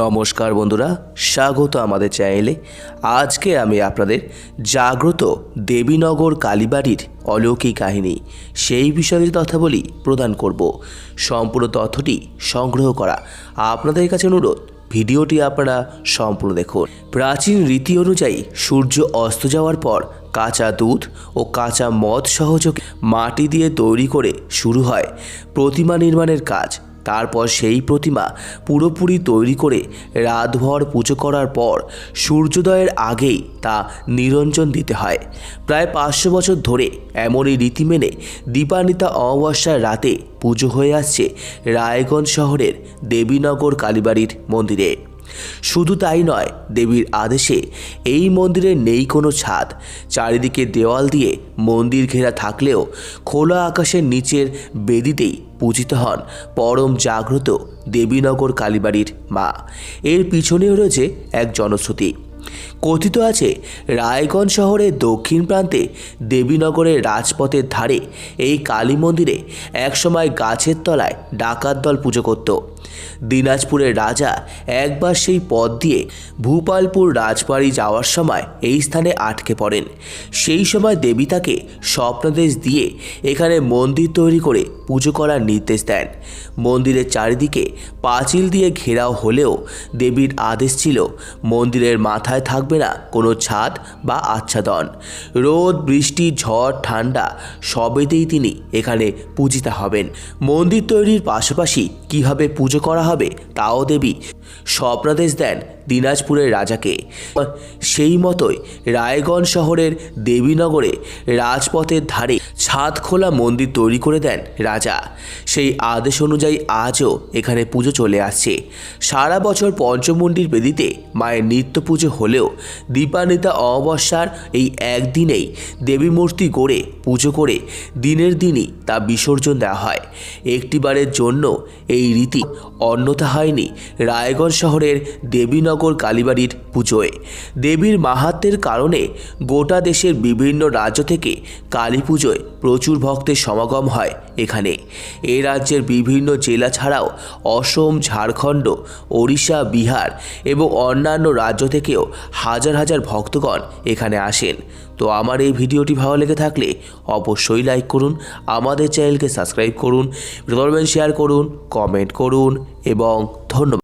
নমস্কার বন্ধুরা, স্বাগত আমাদের চ্যানেলে। আজকে আমি আপনাদের জাগ্রত দেবীনগর কালীবাড়ির অলৌকিক কাহিনী, সেই বিষয়ে তথ্যাবলী প্রদান করব। সম্পূর্ণ তথ্যটি সংগ্রহ করা আপনাদের কাছে অনুরোধ, ভিডিওটি আপনারা সম্পূর্ণ দেখুন। প্রাচীন রীতি অনুযায়ী সূর্য অস্ত যাওয়ার পর কাঁচা দুধ ও কাঁচা মদ সহযোগে মাটি দিয়ে তৈরি করে শুরু হয় প্রতিমা নির্মাণের কাজ। তারপর সেই প্রতিমা পুরোপুরি তৈরি করে রাতভর পুজো করার পর সূর্যোদয়ের আগেই তা নিরঞ্জন দিতে হয়। প্রায় পাঁচশো বছর ধরে এমনই রীতি মেনে দীপান্বিতা অমাবস্যার রাতে পুজো হয়ে আসছে রায়গঞ্জ শহরের দেবীনগর কালীবাড়ির মন্দিরে। শুধু তাই নয়, দেবীর আদেশে এই মন্দিরে নেই কোনো ছাদ। চারিদিকে দেওয়াল দিয়ে মন্দির ঘেরা থাকলেও খোলা আকাশের নিচের বেদিতেই পূজিত হন পরম জাগ্রত দেবীনগর কালীবাড়ির মা। এর পিছনেও রয়েছে এক জনশ্রুতি। কথিত আছে, রায়গঞ্জ শহরের দক্ষিণ প্রান্তে দেবীনগরের রাজপথের ধারে এই কালী মন্দিরে একসময় গাছের তলায় ডাকাত দল পুজো করত। দিনাজপুরের রাজা একবার সেই পথ দিয়ে ভূপালপুর রাজবাড়ি যাওয়ার সময় এই স্থানে আটকে পড়েন। সেই সময় দেবী তাকে স্বপ্নদেশ দিয়ে এখানে মন্দির তৈরি করে পুজো করার নির্দেশ দেন। মন্দিরের চারিদিকে পাঁচিল দিয়ে ঘেরাও হলেও দেবীর আদেশ ছিল, মন্দিরের মাথায় থাকবে না কোনো ছাদ বা আচ্ছাদন। রোদ, বৃষ্টি, ঝড়, ঠান্ডা সবেতেই তিনি এখানে পূজিতা হবেন। মন্দির তৈরির পাশাপাশি কীভাবে পুজো করা হবে তাও দেবী। স্বপ্নাদেশ দেন দিনাজপুরের রাজাকে। সেই মতোই রায়গঞ্জ শহরের দেবীনগরে রাজপথের ধারে ছাদ খোলা মন্দির তৈরি করে দেন রাজা। সেই আদেশ অনুযায়ী আজও এখানে পুজো চলে আসছে। সারা বছর পঞ্চমন্ডির বেদিতে মায়ের নিত্য পুজো হলেও দীপানিতা অমাবস্যার এই একদিনেই দেবী মূর্তি গড়ে, পুজো করে দিনের দিনই তা বিসর্জন দেওয়া হয়। একটিবারের জন্য এই রীতি অন্যথা হয়নি রায়গঞ্জ শহরের দেবীনগর কালীবাড়ির পুজোয়। দেবীর মাহাত্মের কারণে গোটা দেশের বিভিন্ন রাজ্য থেকে কালী পুজোয় প্রচুর ভক্তের সমাগম হয় এখানে। এ রাজ্যের বিভিন্ন জেলা ছাড়াও অসম, ঝাড়খণ্ড, ওড়িশা, বিহার এবং অন্যান্য রাজ্য থেকেও হাজার হাজার ভক্তগণ এখানে আসেন। তো আমার এই ভিডিওটি ভালো লেগে থাকলে অবশ্যই লাইক করুন, আমাদের চ্যানেলকে সাবস্ক্রাইব করুন শেয়ার করুন, কমেন্ট করুন এবং ধন্যবাদ।